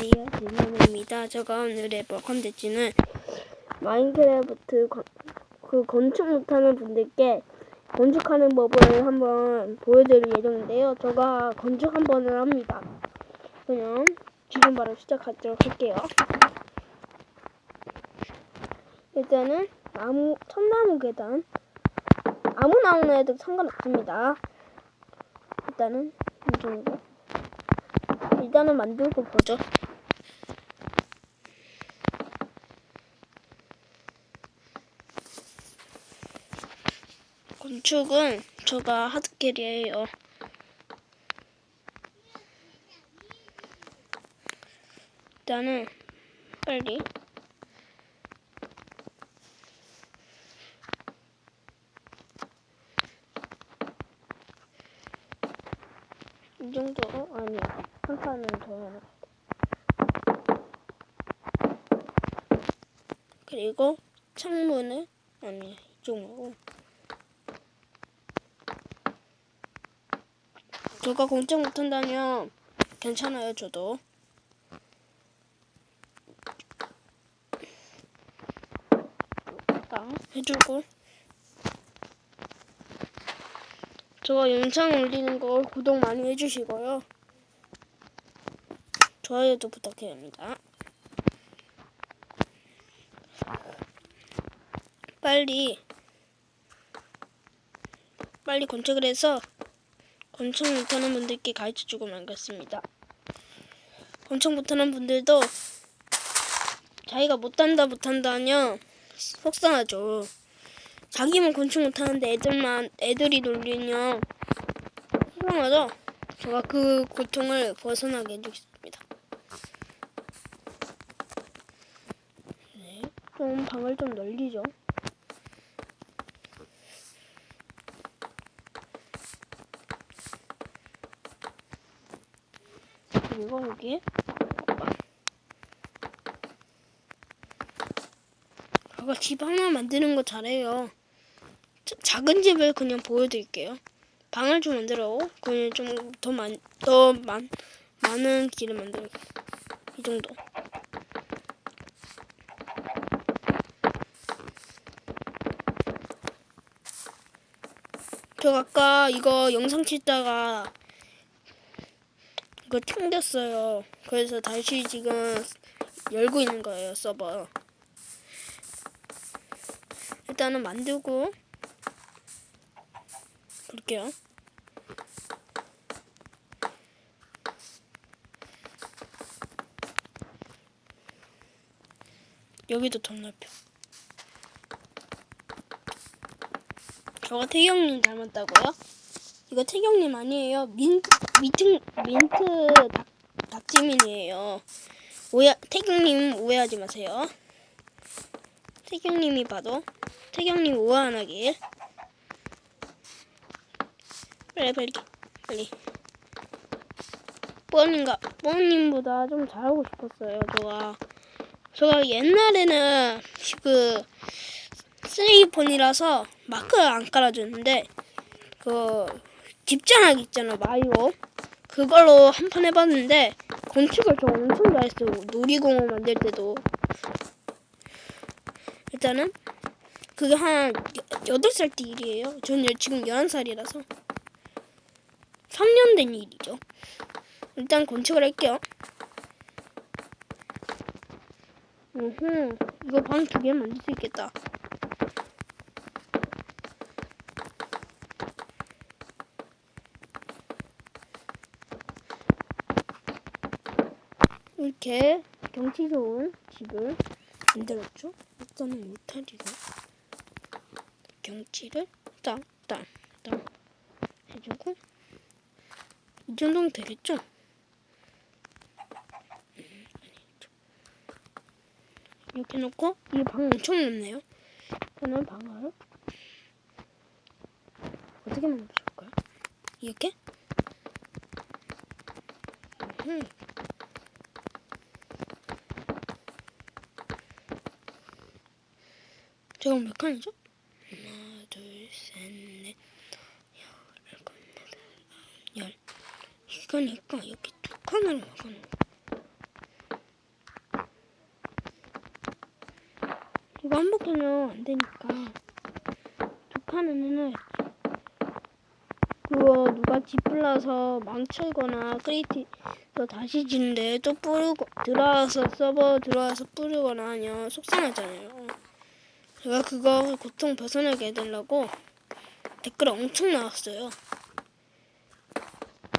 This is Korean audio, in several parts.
안녕하세요. 진현입니다. 제가 오늘 해볼 컨텐츠는 마인크래프트 건, 그 건축 못하는 분들께 건축하는 법을 한번 보여드릴 예정인데요. 제가 건축 한 번을 합니다. 그냥 지금 바로 시작하도록 할게요. 일단은 나무, 천나무 계단 아무 나무나 해도 상관없습니다. 일단은 이 정도. 일단은 만들고 보죠. 건축은 제가 하드캐리예요. 일단은 빨리 이 정도 아니야 한 칸은 더. 그리고 창문을 아니 이쪽으 로 제가 공작 못한다면 괜찮아요 저도. 딱 해주고. 저 영상 올리는 거 구독 많이 해주시고요. 좋아요도 부탁드립니다. 빨리 빨리 건축을 해서 건축 못하는 분들께 가르쳐주고 말겠습니다. 건축 못하는 분들도 자기가 못한다 못한다 하면 속상하죠. 자기만 건축 못하는데 애들만 애들이 놀리면 속상하죠. 제가 그 고통을 벗어나게 해주겠습니다. 네, 좀 방을 좀 넓히죠. 그리고 여기 제가 집 하나 만드는 거 잘해요. 자- 작은 집을 그냥 보여드릴게요. 방을 좀 만들어. 그냥 좀 더 많, 더 많, 많은 길을 만들어. 이 정도. 저 아까 이거 영상 찍다가 이거 튕겼어요. 그래서 다시 지금 열고 있는 거예요, 서버. 일단은 만들고 볼게요. 여기도 더 넓혀. 저가 태경님 닮았다고요? 이거 태경님 아니에요. 민트 민트 민트 닭, 닭지민이에요. 오해 태경님 오해하지 마세요. 태경님이 봐도 태경님 오해 안 하길. 빨리 빨리 빨리. 뽀님가 뽀님보다 좀 잘하고 싶었어요. 제가 제가 옛날에는 그 쓰레기폰이라서 마크를 안 깔아줬는데 그 집자락 있잖아 마이오 그걸로 한 판 해봤는데 건축을 저 엄청 잘했어요 놀이공원 만들 때도. 일단은 그게 한 여- 8살 때 일이에요. 저는 지금 11살이라서. 3년 된 일이죠. 일단 건축을 할게요. 으흠 이거 방 두 개 만들 수 있겠다 이렇게 경치 좋은 집을 만들었죠. 일단은 울타리로 경치를 땅땅땅 해주고 이 정도면 되겠죠? 음. 이렇게 놓고 이 방 엄청 넓네요. 저는 방을 어떻게 만들어줄까요? 이렇게? 이건 몇 칸이죠? 하나, 둘, 셋, 넷, 열, 일곱, 여덟, 아홉, 열. 이거니까 여기 두 칸을 막아놓은 이거 반복하면 안 되니까 두 칸은 해놔야지. 그거 누가 뒤풀라서 망치거나 크리티서 다시 진데 또 뿌리고 들어와서 서버 들어와서 뿌리거나 하면 속상하잖아요. 제가 그거 고통 벗어나게 해달라고 댓글 엄청 나왔어요.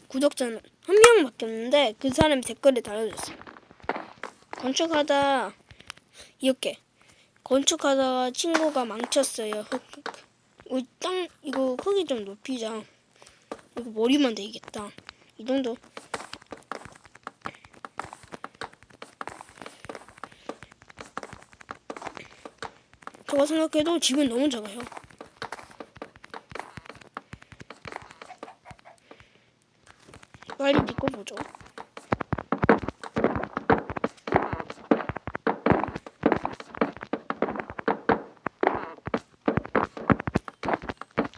구독자는 한 명밖에 없는데 그 사람이 댓글에 달아줬어요. 건축하다 이렇게 건축하다가 친구가 망쳤어요. 어, 땅 이거 크기 좀 높이자. 이거 머리만 되겠다. 이 정도. 제가 생각해도 집은 너무 작아요. 빨리 찍고 보죠.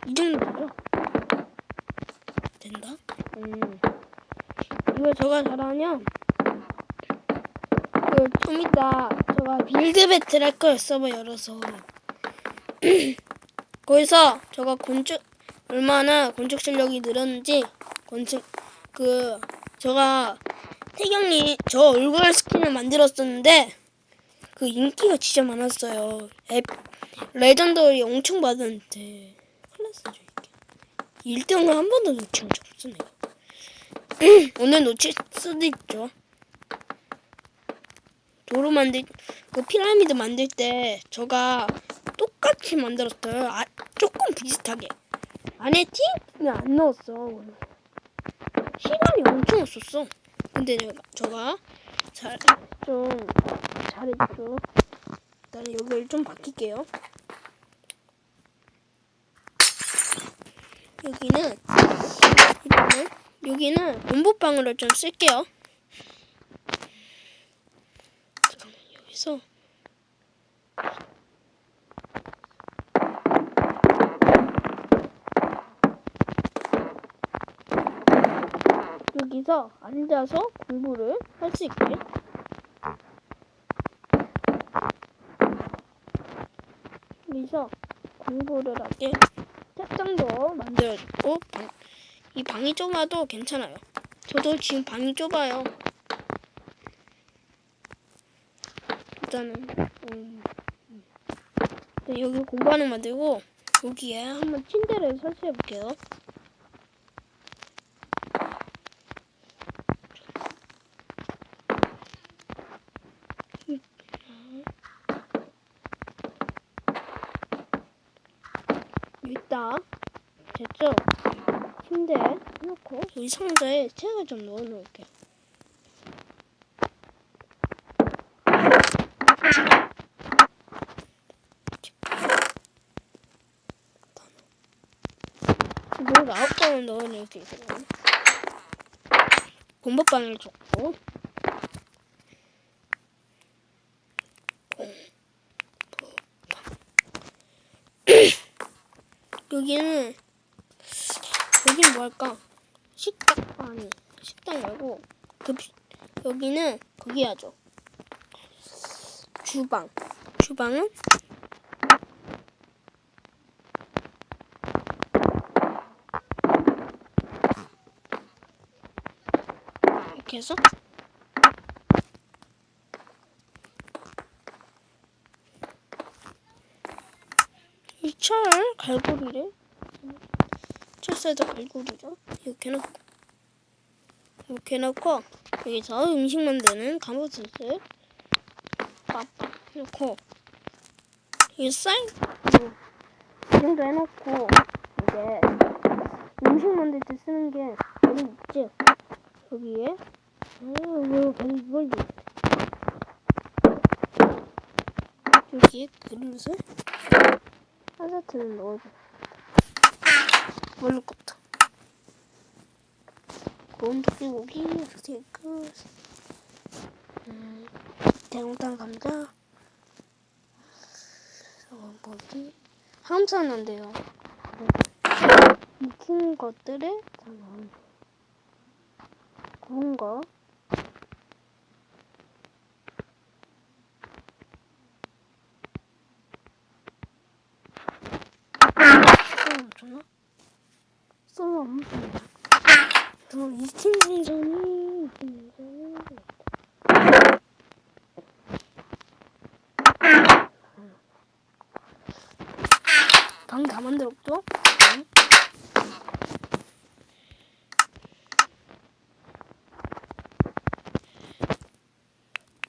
이 정도죠? 된다? 음. 이거 제가 잘하면 그좀 이따 제가 빌드 배틀 할 거예요 서버 열어서 거기서 제가 건축 얼마나 건축 실력이 늘었는지 건축 그 제가 태경이 저 얼굴 스킨을 만들었었는데 그 인기가 진짜 많았어요. 앱 레전더리 엄청 받았는데 클났어죠 이게. 1등을 한 번도 놓친 적 없으네요. 오늘 놓칠 수도 있죠. 도로 만들 그 피라미드 만들 때 제가 똑같이 만들었어요. 아, 조금 비슷하게. 안에 티는 안 넣었어. 시간이 엄청 없었어. 근데 내가 저가 잘 좀 잘했죠. 일단 여기를 좀 바꿀게요. 여기는 여기는 원보방으로 좀 쓸게요. 잠깐만 여기서 앉아서 공부를 할 수 있게 여기서 공부를 하게 책장도 만들어주고 방, 이 방이 좁아도 괜찮아요. 저도 지금 방이 좁아요. 일단은 음, 여기 공부하는 거 만들고 여기에 한번 침대를 설치해 볼게요. 있다. 됐죠? 침대 해놓고 여기 상자에 책을 좀 넣어 놓을게요. 아홉 번은 넣어놓을 수 있어요. 공부방을 줬고 여기는 여기는 뭐 할까? 식당 아니 식당 말고 급 여기는 거기 하죠. 주방 주방은 이렇게 해서 이 철 갈고리를 철사에다 갈고리죠. 이렇게 놓고 이렇게 놓고 여기서 음식 만드는 가마솥을 빡 놓고 이쌀 뭐, 이 정도 해놓고 이제 음식 만들 때 쓰는 게 여기 있지? 여기에 여기에 그릇을 하나트는 넣어줘. 뭘로 꼽다. 고운 돼지고기, 스테이크, 음, 대롱탕 감자, 어, 뭐지? 항상 안 돼요. 익힌 것들을 다 넣어. 구운 거.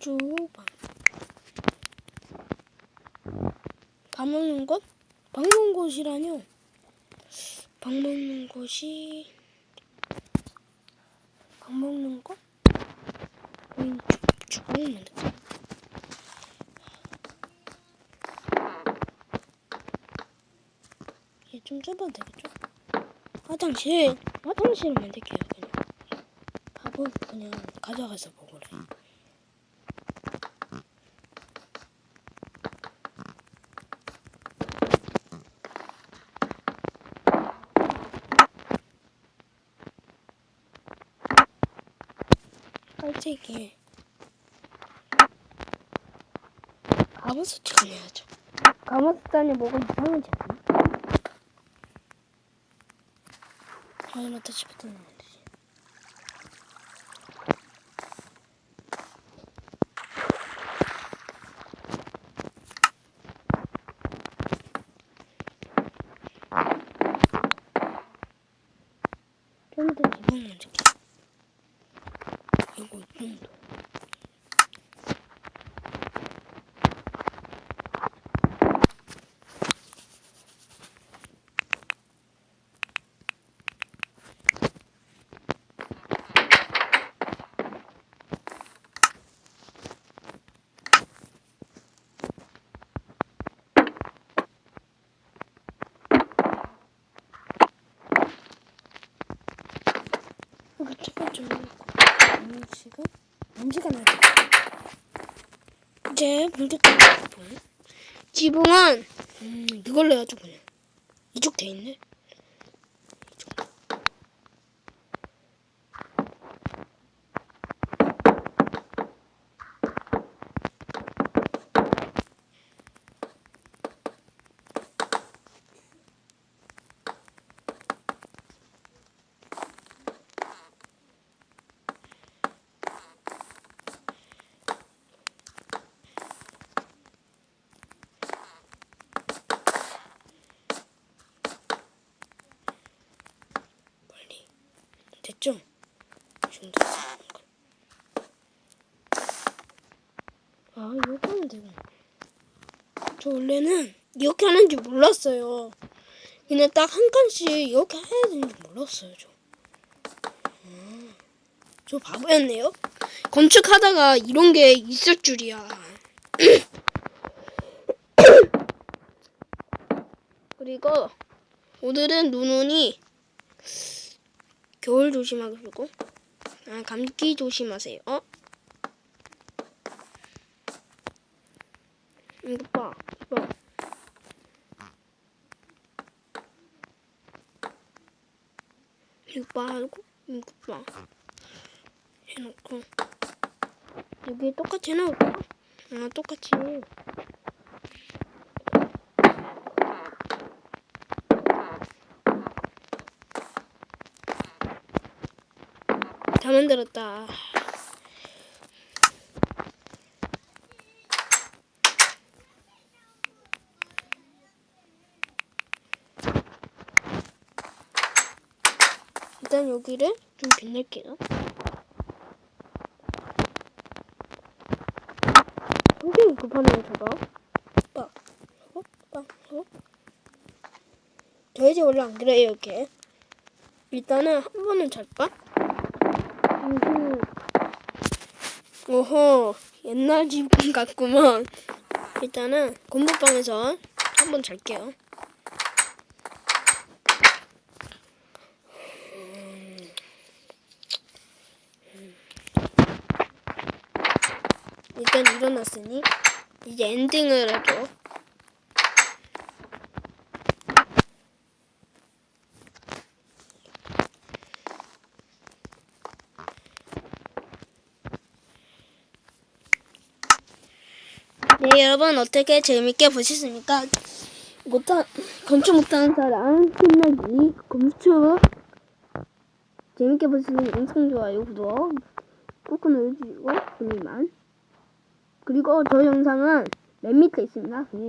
주방. 밥 먹는 곳? 밥 먹는 곳이라뇨? 밥 먹는 곳이 밥 먹는 곳? 음, 주- 주방을 만들까? 얘좀 좁아도 되겠죠? 화장실 화장실을 만들게요 그냥 밥은 그냥 가져가서 먹으 래 빨대기 가마솥을 해야죠. 가마솥 안에 뭐가 이상하지 않나? 하나마다 집어넣으면 되지. 좀더 집어넣을게 이거 이 정도 이거 조금 좀 음식은 음식은 아직 이제 끓고 지붕은 음 이걸로 해야죠 그냥 이쪽 돼 있네 됐죠? 이 정도 아 이렇게 하면 되구나 저 원래는 이렇게 하는지 몰랐어요. 그냥 딱 한 칸씩 이렇게 해야 되는지 몰랐어요 저. 아, 저 바보였네요. 건축하다가 이런 게 있을 줄이야. 그리고 오늘은 눈 오니 겨울 조심하시고 아 감기 조심하세요. 어? 이거 봐, 봐. 이거 봐, 이거 이거 봐. 해놓고 여기 똑같이 해놓을까? 아 똑같이. 다 만들었다. 일단 여기를 좀 빛낼게요. 굉장히 급하네요, 저거. 빠, 어, 빠, 어. 저 이제 원래 안 그래요, 이렇게. 일단은 한 번은 잘까? 음흠. 오호 옛날 집 같구먼 일단은 건물방에서 한번 잘게요. 일단 일어났으니 이제 엔딩을 해줘 네, 여러분 어떻게 재밌게 보셨습니까? 못한 건축 못하는 사람 신나기 건축 재밌게 보시는 영상 좋아요 구독 꾹꾹 눌러주시고 그리고 저 영상은 맨 밑에 있습니다. 네.